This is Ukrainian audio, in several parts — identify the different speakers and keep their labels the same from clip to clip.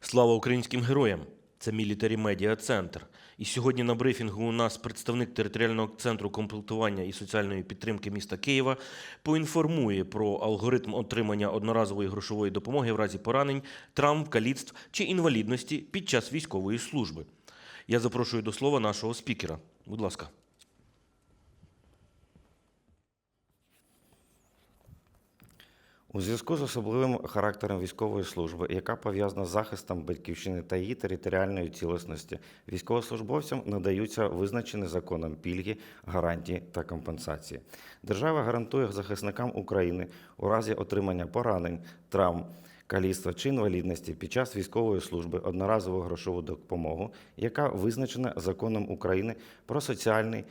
Speaker 1: Слава українським героям! Це Мілітарі Медіа Центр. І сьогодні на брифінгу у нас представник територіального центру комплектування і соціальної підтримки міста Києва поінформує про алгоритм отримання одноразової грошової допомоги в разі поранень, травм, каліцтв чи інвалідності під час військової служби. Я запрошую до слова нашого спікера. Будь ласка.
Speaker 2: У зв'язку з особливим характером військової служби, яка пов'язана з захистом батьківщини та її територіальної цілісності, військовослужбовцям надаються визначені законом пільги, гарантії та компенсації. Держава гарантує захисникам України у разі отримання поранень, травм, каліцтва чи інвалідності під час військової служби одноразову грошову допомогу, яка визначена законом України про соціальний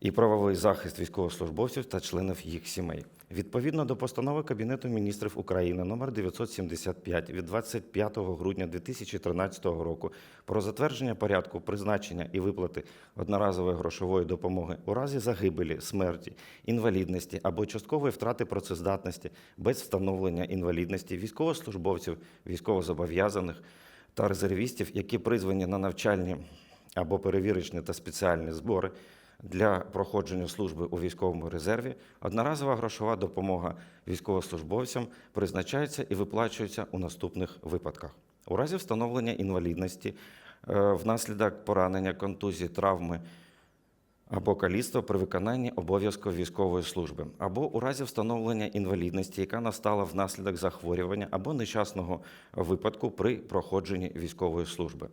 Speaker 2: і правовий захист військовослужбовців та членів їх сімей. Відповідно до постанови Кабінету міністрів України номер 975 від 25 грудня 2013 року про затвердження порядку призначення і виплати одноразової грошової допомоги у разі загибелі, смерті, інвалідності або часткової втрати працездатності без встановлення інвалідності військовослужбовців, військовозобов'язаних та резервістів, які призвані на навчальні або перевірочні та спеціальні збори для проходження служби у військовому резерві, одноразова грошова допомога військовослужбовцям призначається і виплачується у наступних випадках. У разі встановлення інвалідності е, внаслідок поранення, контузії, травми або каліцтва при виконанні обов'язків військової служби, або у разі встановлення інвалідності, яка настала внаслідок захворювання або нещасного випадку при проходженні військової служби.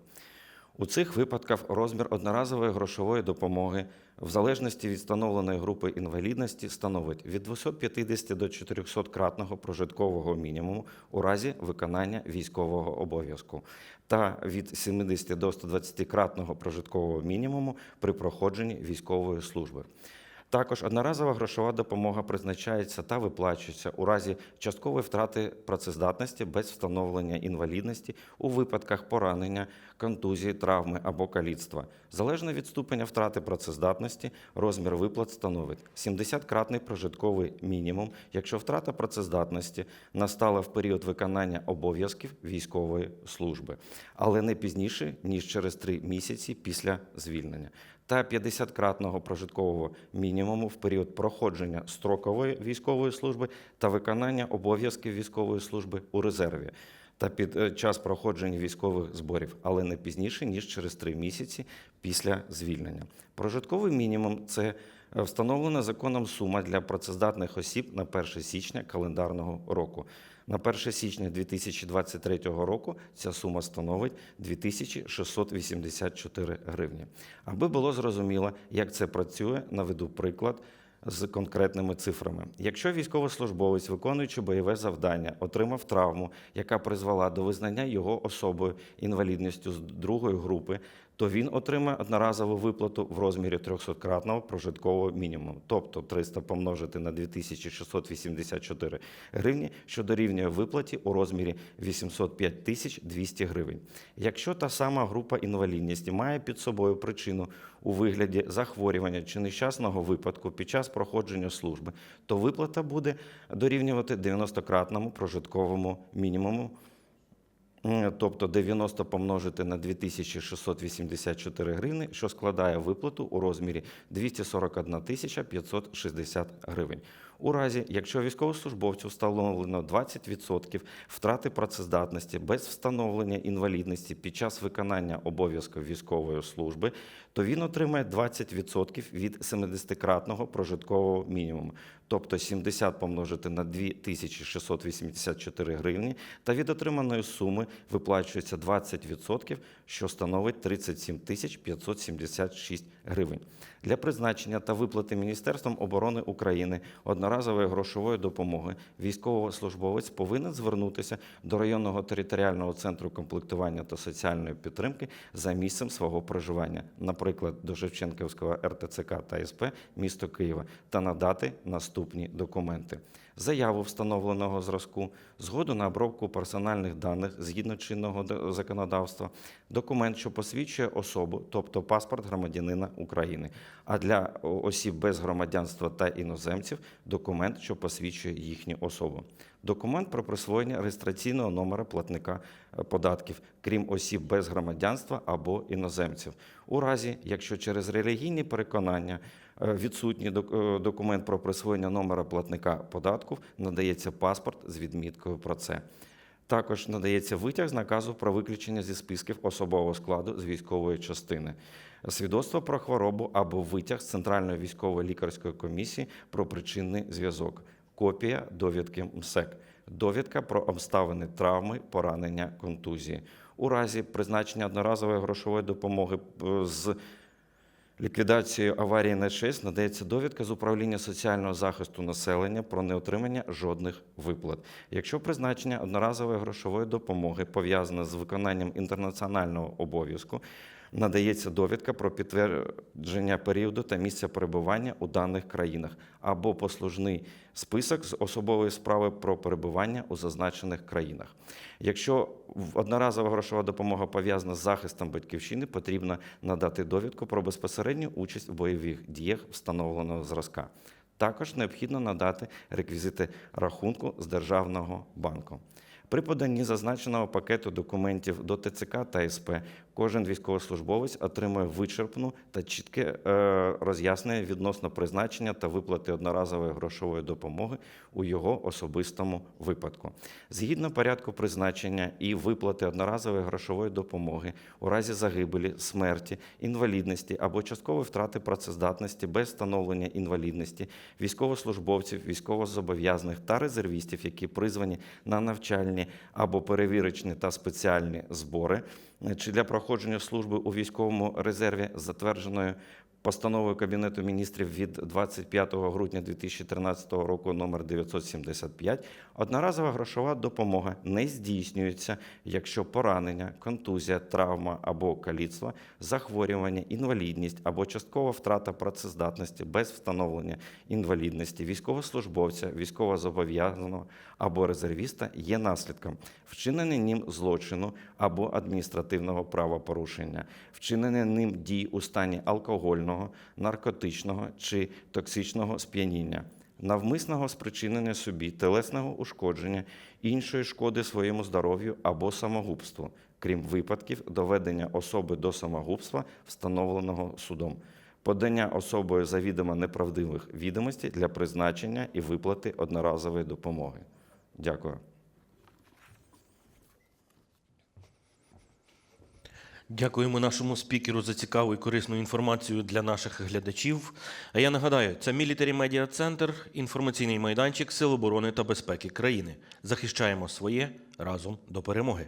Speaker 2: У цих випадках розмір одноразової грошової допомоги в залежності від встановленої групи інвалідності становить від 250 до 400-кратного прожиткового мінімуму у разі виконання військового обов'язку та від 70 до 120-кратного прожиткового мінімуму при проходженні військової служби. Також одноразова грошова допомога призначається та виплачується у разі часткової втрати працездатності без встановлення інвалідності у випадках поранення, контузії, травми або каліцтва. Залежно від ступеня втрати працездатності, розмір виплат становить 70-кратний прожитковий мінімум, якщо втрата працездатності настала в період виконання обов'язків військової служби, але не пізніше ніж через три місяці після звільнення та 50-кратного прожиткового мінімуму в період проходження строкової військової служби та виконання обов'язків військової служби у резерві та під е, час проходження військових зборів, але не пізніше ніж через три місяці після звільнення. Прожитковий мінімум це е, встановлена законом сума для працездатних осіб на 1 січня календарного року. На 1 січня 2023 року ця сума становить 2684 гривні. Аби було зрозуміло, як це працює, наведу приклад з конкретними цифрами. Якщо військовослужбовець, виконуючи бойове завдання, отримав травму, яка призвела до визнання його особою інвалідністю з другої групи, то він отримає одноразову виплату в розмірі 300-кратного прожиткового мінімуму, тобто 300 помножити на 2684 гривні, що дорівнює виплаті у розмірі 805 тисяч 200 гривень. Якщо та сама група інвалідності має під собою причину у вигляді захворювання чи нещасного випадку під час проходження служби, то виплата буде дорівнювати 90-кратному прожитковому мінімуму. М, Тобто 90 помножити на 2684 гривни, що складає виплату у розмірі 241 тисяча 560 гривень. У разі, якщо військовослужбовцю встановлено 20% втрати працездатності без встановлення інвалідності під час виконання обов'язків військової служби, то він отримає 20% від 70-кратного прожиткового мінімуму, тобто 70 помножити на 2684 гривні, та від отриманої суми виплачується 20%, що становить 37 тисяч 576 гривень. Для призначення та виплати Міністерством оборони України одноразової грошової допомоги військовослужбовець повинен звернутися до районного територіального центру комплектування та соціальної підтримки за місцем свого проживання, наприклад, до Шевченківського РТЦК та СП місто Києва, та надати наступні документи: заяву встановленого зразку, згоду на обробку персональних даних згідно чинного законодавства, документ, що посвідчує особу, тобто паспорт громадянина України, а для осіб без громадянства та іноземців документ, що посвідчує їхню особу. Документ про присвоєння реєстраційного номера платника е, податків, крім осіб без громадянства або іноземців. У разі, якщо через релігійні переконання е, відсутній е, документ про присвоєння номера платника податків, надається паспорт з відміткою про це. Також надається витяг з наказу про виключення зі списків особового складу з військової частини, свідоцтво про хворобу або витяг з Центральної військової лікарської комісії про причинний зв'язок, копія довідки МСЕК, довідка про обставини травми, поранення, контузії. У разі призначення одноразової грошової допомоги е, з ліквідацією аварії на ЧАЕС надається довідка з управління соціального захисту населення про неотримання жодних виплат. Якщо призначення одноразової грошової допомоги пов'язане з виконанням інтернаціонального обов'язку, надається довідка про підтвердження періоду та місця перебування у даних країнах або послужний список з особової справи про перебування у зазначених країнах. Якщо одноразова грошова допомога пов'язана з захистом батьківщини, потрібно надати довідку про безпосередню участь в бойових діях встановленого зразка. Також необхідно надати реквізити рахунку з державного банку. При поданні зазначеного пакету документів до ТЦК та СП кожен військовослужбовець отримує вичерпну та чітке е, роз'яснення відносно призначення та виплати одноразової грошової допомоги у його особистому випадку. Згідно порядку призначення і виплати одноразової грошової допомоги у разі загибелі, смерті, інвалідності або часткової втрати працездатності без встановлення інвалідності військовослужбовців, військовозобов'язаних та резервістів, які призвані на навчальні або перевірочні та спеціальні збори, чи для проходження служби у військовому резерві, затвердженою постановою Кабінету міністрів від 25 грудня 2013 року номер 975, одноразова грошова допомога не здійснюється, якщо поранення, контузія, травма або каліцтво, захворювання, інвалідність або часткова втрата працездатності без встановлення інвалідності військовослужбовця, військовозобов'язаного або резервіста є наслідком вчинення ним злочину або адміністративного правопорушення, вчинення ним дій у стані алкогольного, наркотичного чи токсичного сп'яніння, навмисного спричинення собі телесного ушкодження, іншої шкоди своєму здоров'ю або самогубству, крім випадків доведення особи до самогубства, встановленого судом. Подання особою завідомо неправдивих відомостей для призначення і виплати одноразової допомоги. Дякую.
Speaker 1: Дякуємо нашому спікеру за цікаву і корисну інформацію для наших глядачів. А я нагадаю, це Military Media Центр, інформаційний майданчик Сил оборони та безпеки країни. Захищаємо своє разом до перемоги.